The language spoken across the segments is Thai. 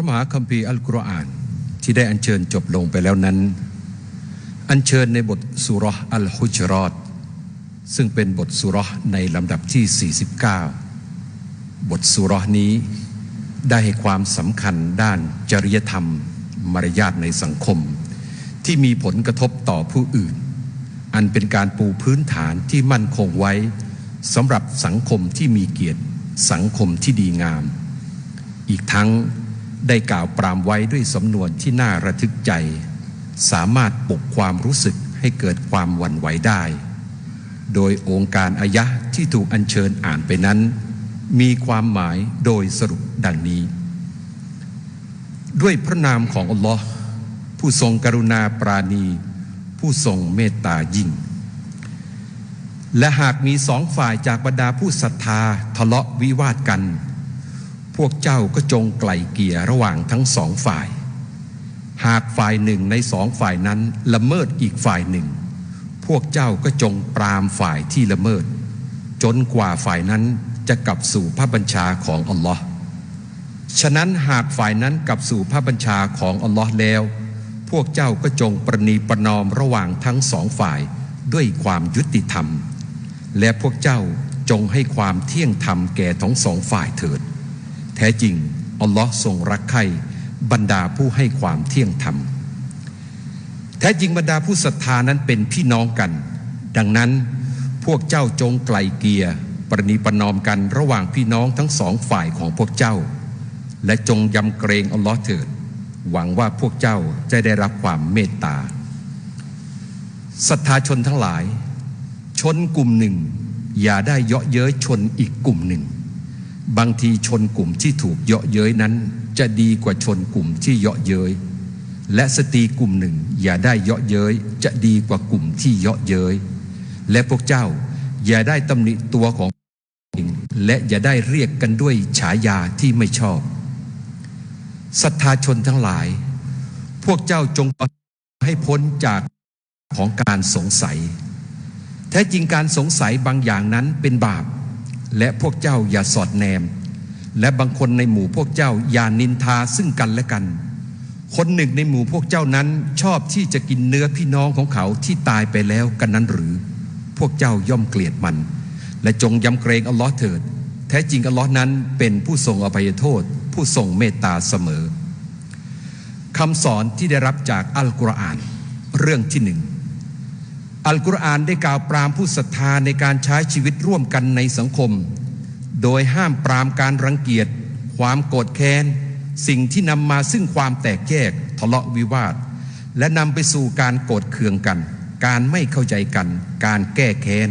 ระมหาคัมภีร์อัลกุรอานที่ได้อัญเชิญจบลงไปแล้วนั้น อัญเชิญในบทสุรอัลฮุจรอตซึ่งเป็นบทสุรในลำดับที่ 49 บทสุรนี้ได้ให้ความสำคัญด้านจริยธรรม มารยาทในสังคม ที่มีผลกระทบต่อผู้อื่น อันเป็นการปูพื้นฐานที่มั่นคงไว้สำหรับสังคมที่มีเกียรติสังคมที่ดีงาม อีกทั้ง ได้กล่าวปรามไว้ด้วยสำนวนที่น่าระทึกใจ สามารถปลุกความรู้สึกให้เกิดความหวั่นไหวได้ โดยองค์การอายะที่ถูกอัญเชิญอ่านไปนั้น มีความหมายโดยสรุปดังนี้ ด้วยพระนามของอัลลอฮ์ผู้ทรงกรุณาปราณี ผู้ทรงเมตตายิ่ง และหากมีสองฝ่ายจากบรรดาผู้ศรัทธาทะเลาะวิวาทกัน วกเจ้าก็จงไกล่เกี่ยระหว่างทั้งสองฝ่าย หากฝ่ายหนึ่งในสองฝ่ายนั้นละเมิดอีกฝ่ายหนึ่ง พวกเจ้าก็จงปรามฝ่ายที่ละเมิด จนกว่าฝ่ายนั้นจะกลับสู่พระบัญชาของอัลลอฮ์ฉะนั้นหากฝ่ายนั้นกลับสู่พระบัญชาของอัลลอฮ์แล้ว พวกเจ้าก็จงประนีประนอมระหว่างทั้งสองฝ่ายด้วยความยุติธรรม และพวกเจ้าจงให้ความเที่ยงธรรมแก่ทั้งสองฝ่ายเถิด ท้จริง อัลลอฮ์ทรงรักใคร่บรรดาผู้ให้ความเที่ยงธรรม แท้จริงบรรดาผู้ศรัทธานั้นเป็นพี่น้องกัน ดังนั้นพวกเจ้าจงไกลเกียรประนีประนอมกันระหว่างพี่น้องทั้งสองฝ่ายของพวกเจ้า และจงยำเกรงอัลลอฮ์เถิด หวังว่าพวกเจ้าจะได้รับความเมตตาศรัทธาชนทั้งหลาย ชนกลุ่มหนึ่ง อย่าได้เยาะเย้ยชนอีกกลุ่มหนึ่ง บางทีชนกลุ่มที่ถูกเยาะเย้ยนั้น จะดีกว่าชนกลุ่มที่เยาะเย้ยและสตรีกลุ่มหนึ่งอย่าได้เยาะเย้ยจะดีกว่ากลุ่มที่เยาะเย้ยและพวกเจ้าอย่าได้ตำหนิตัวของเองและอย่าได้เรียกกันด้วยฉายาที่ไม่ชอบศรัทธาชนทั้งหลาย พวกเจ้าจงให้พ้นจากของการสงสัย แท้จริงการสงสัยบางอย่างนั้นเป็นบาป และพวกเจ้าอย่าสอดแนม และบางคนในหมู่พวกเจ้าอย่านินทาซึ่งกันและกัน คนหนึ่งในหมู่พวกเจ้านั้นชอบที่จะกินเนื้อพี่น้องของเขาที่ตายไปแล้วกันนั้นหรือ พวกเจ้าย่อมเกลียดมัน และจงยำเกรงอัลลอฮ์เถิด แท้จริงอัลลอฮ์นั้นเป็นผู้ทรงอภัยโทษ ผู้ทรงเมตตาเสมอคำสอนที่ได้รับจากอัลกุรอาน เรื่องที่หนึ่ง อัลกุรอานได้กล่าวปรามผู้ศรัทธาในการใช้ชีวิตร่วมกันในสังคม โดยห้ามปรามการรังเกียจ ความโกรธแค้น สิ่งที่นำมาซึ่งความแตกแยก ทะเลาะวิวาท และนำไปสู่การโกรธเคืองกัน การไม่เข้าใจกัน การแก้แค้น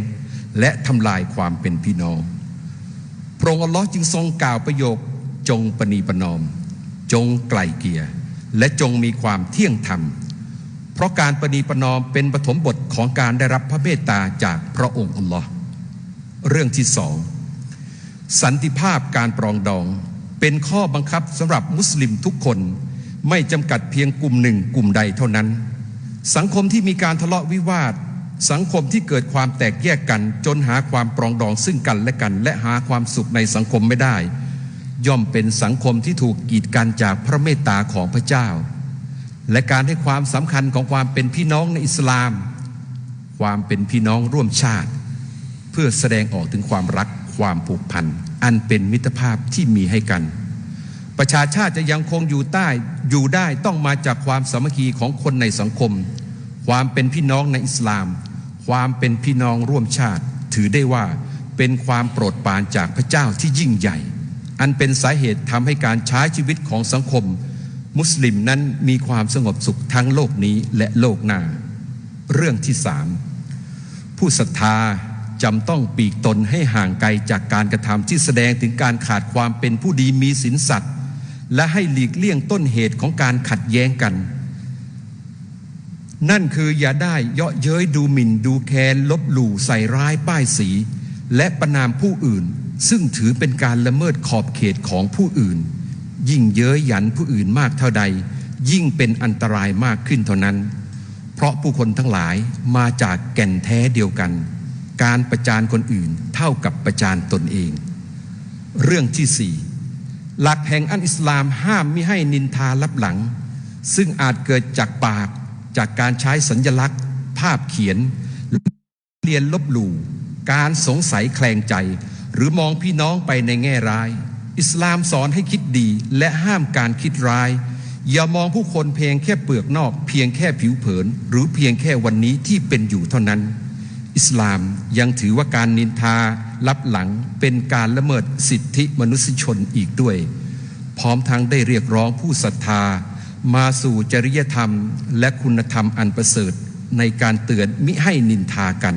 และทำลายความเป็นพี่น้อง พระองค์อัลลอฮ์จึงทรงกล่าวประโยคจงปณีประนอม จงไกลเกลี่ยและจงมีความเที่ยงธรรม เพราะการประนีประนอมเป็นปฐมบทของการได้รับพระเมตตาจากพระองค์อัลลอฮ์เรื่องที่สองสันติภาพการปรองดอง เป็นข้อบังคับสำหรับมุสลิมทุกคน ไม่จำกัดเพียงกลุ่มหนึ่งกลุ่มใดเท่านั้น สังคมที่มีการทะเลาะวิวาท สังคมที่เกิดความแตกแยกกัน จนหาความปรองดองซึ่งกันและกัน และหาความสุขในสังคมไม่ได้ ย่อมเป็นสังคมที่ถูกกีดกันจากพระเมตตาของพระเจ้า และการให้ความสำคัญของความเป็นพี่น้องในอิสลาม ความเป็นพี่น้องร่วมชาติ เพื่อแสดงออกถึงความรักความผูกพัน อันเป็นมิตรภาพที่มีให้กัน ประชาชาติจะยังคงอยู่ใต้อยู่ได้ต้องมาจากความสามัคคีของคนในสังคม ความเป็นพี่น้องในอิสลาม ความเป็นพี่น้องร่วมชาติ ถือได้ว่าเป็นความโปรดปรานจากพระเจ้าที่ยิ่งใหญ่ อันเป็นสาเหตุทำให้การใช้ชีวิตของสังคม มุสลิมนั้นมีความสงบสุขทั้งโลกนี้และโลกหน้า เรื่องที่สามผู้ศรัทธาจำต้องปีกตนให้ห่างไกลจากการกระทำที่แสดงถึงการขาดความเป็นผู้ดีมีศีลสัตย์และให้หลีกเลี่ยงต้นเหตุของการขัดแย้งกัน นั่นคืออย่าได้เยาะเย้ยดูหมิ่นดูแคลนลบหลู่ใส่ร้ายป้ายสี และประนามผู้อื่น ซึ่งถือเป็นการละเมิดขอบเขตของผู้อื่น ยิ่งเย้ยหยันผู้อื่นมากเท่าใด ยิ่งเป็นอันตรายมากขึ้นเท่านั้น เพราะผู้คนทั้งหลายมาจากแก่นแท้เดียวกัน การประจานคนอื่นเท่ากับประจานตนเอง เรื่องที่สี่หลักแห่งอันอิสลามห้ามมิให้นินทาลับหลัง ซึ่งอาจเกิดจากปากจากการใช้สัญญลักษณ์ ภาพเขียนเรียนลบหลู่การสงสัยแคลงใจ หรือมองพี่น้องไปในแง่ร้าย อิสลามสอนให้คิดดีและห้ามการคิดร้าย อย่ามองผู้คนเพียงแค่เปลือกนอก เพียงแค่ผิวเผิน หรือเพียงแค่วันนี้ที่เป็นอยู่เท่านั้น อิสลามยังถือว่าการนินทาลับหลังเป็นการละเมิดสิทธิมนุษยชนอีกด้วย พร้อมทั้งได้เรียกร้องผู้ศรัทธา มาสู่จริยธรรม และคุณธรรมอันประเสริฐในการเตือนมิให้นินทากัน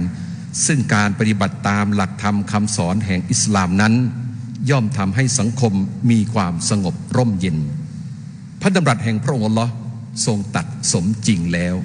ซึ่งการปฏิบัติตามหลักธรรมคำสอนแห่งอิสลามนั้น ย่อมทำให้สังคมมีความสงบร่มเย็น พระดำรัสแห่งพระองค์ลลอทรงตัดสมจริงแล้ว